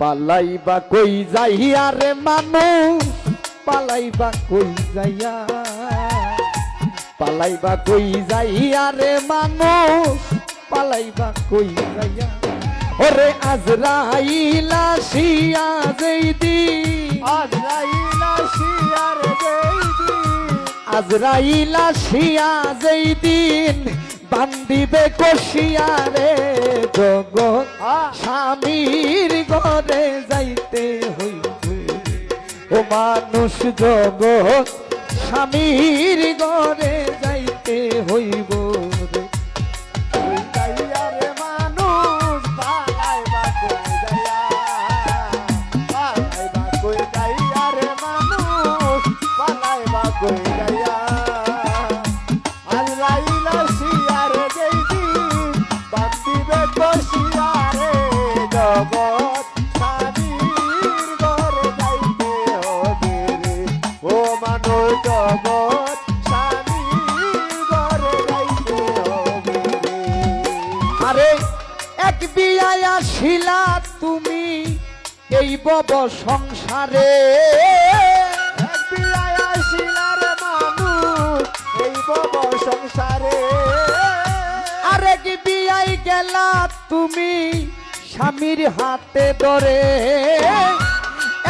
পালাইবা কই যাইয়া রে মানুষ পালাইবা কই যাইয়া? পালাইবা কই যাইয়া রে মানুষ পালাইবা কই যাইয়া? ওরে আজরাইলা শিয়া যেইদি আজরাইলা শিয়ার দেইদি আজরাইলা শিয়া যেইদিন বান্দিবে কষিয়ারে জগৎ স্বামীর ঘরে যাইতে হইবে। ও মানুষ জগৎ স্বামীর ঘরে যাইতে হইব। হবে আরে, এক বিয়ায় আসিলা তুমি এই বব সংসারে। এক বিয়ায় আসিলার মানুষ এই বব সংসারে। আরেক বিয়াই গেলা তুমি স্বামীর হাতে ধরে।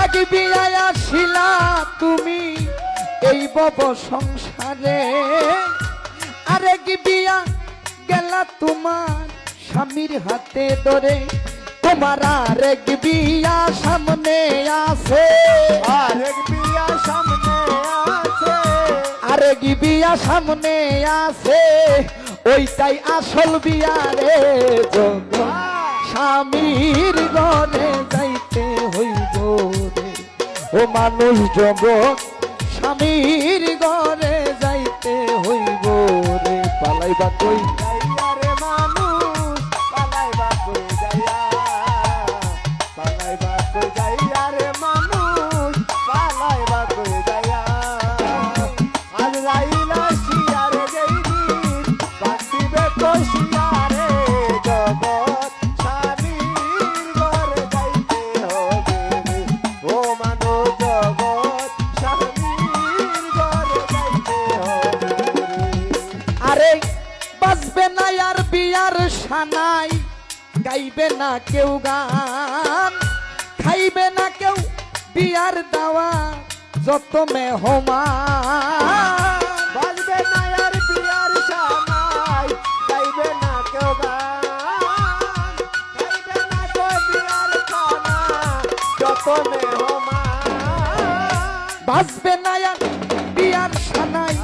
এক বিয়াই আসিলা তুমি এই বব সংসারে আরেক বিয়া গেলা তোমার স্বামীর হাতে ধরে। তোমার আরেক বিয়া সামনে আছে। আরেক বিয়া সামনে আছে। আরেক বিয়া সামনে আছে। ওইটাই আসল বিয়া রে যোগ স্বামীর ঘরে যাইতে হইব রে। ও মানুষ জগৎ স্বামীর ঘরে যাইতে হইব রে পালাইবা কই? সানাই গাইবে না কেউ গান, খাইবে না কেউ বিয়ার দাওয়া, যত যত মেহমান। বাজবে না বিয়ার সানাই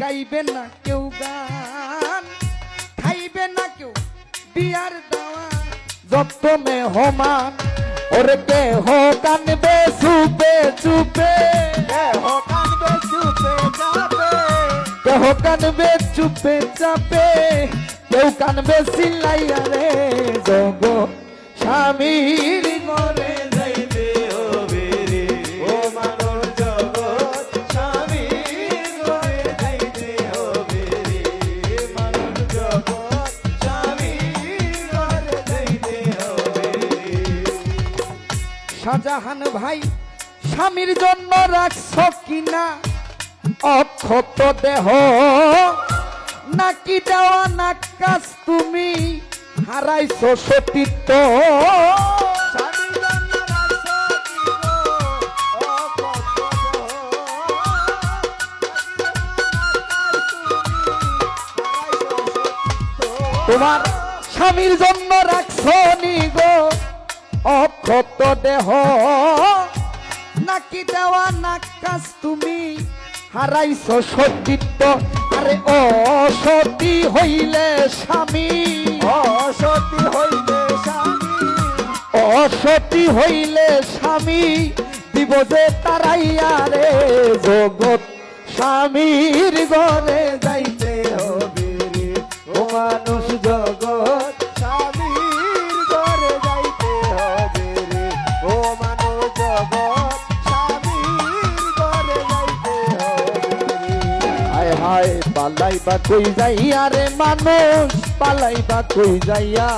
গাইবে না কেউ গান, খাইবে না বিয়ার দাওয়া যত মেহমান ওরে কেহ কানবে চুপে চুপে। দেহ কানবে চুপে যাবে কেহ কানবে চুপে চাপে। কেউ কানবে সিলাইয়া রে জগ। স্বামীর মরে শাহজাহান ভাই, স্বামীর জন্য রাখছ কিনা? অক্ষত দেহ, নাকি দেওয়া নাকাশ তুমি? হারাইছ সতীত্ব? তোমার স্বামীর জন্য রাখছ নি গো? অক্ষত দেহ। নাকি দেওয়া নাকাশ তুমি? হারাইছ সতীত্ব। আরে অসতী হইলে স্বামী। অসতী হইলে স্বামী। অসতী হইলে স্বামী। দিব যে তারাইয়া রে জগৎ। স্বামীর ঘরে যাইতে পালাইবা কই যাইয়া রে মানুষ? পালাইবা কই যাইয়া?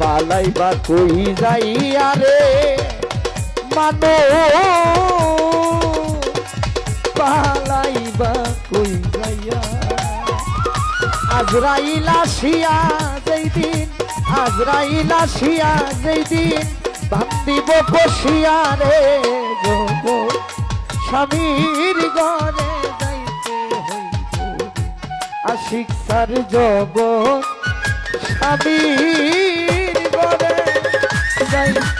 পালাইবা কই যাইয়া রে মানুষ? পালাইবা কই যাইয়া? আজরাইলা শিয়া যেই দিন আজরাইল আসিয়া যেই দিন বসিয়া রে যোগ স্বামীর গড়ে যাইতে হইব। আশিক সার জগৎ স্বামীর গড়ে যাইতে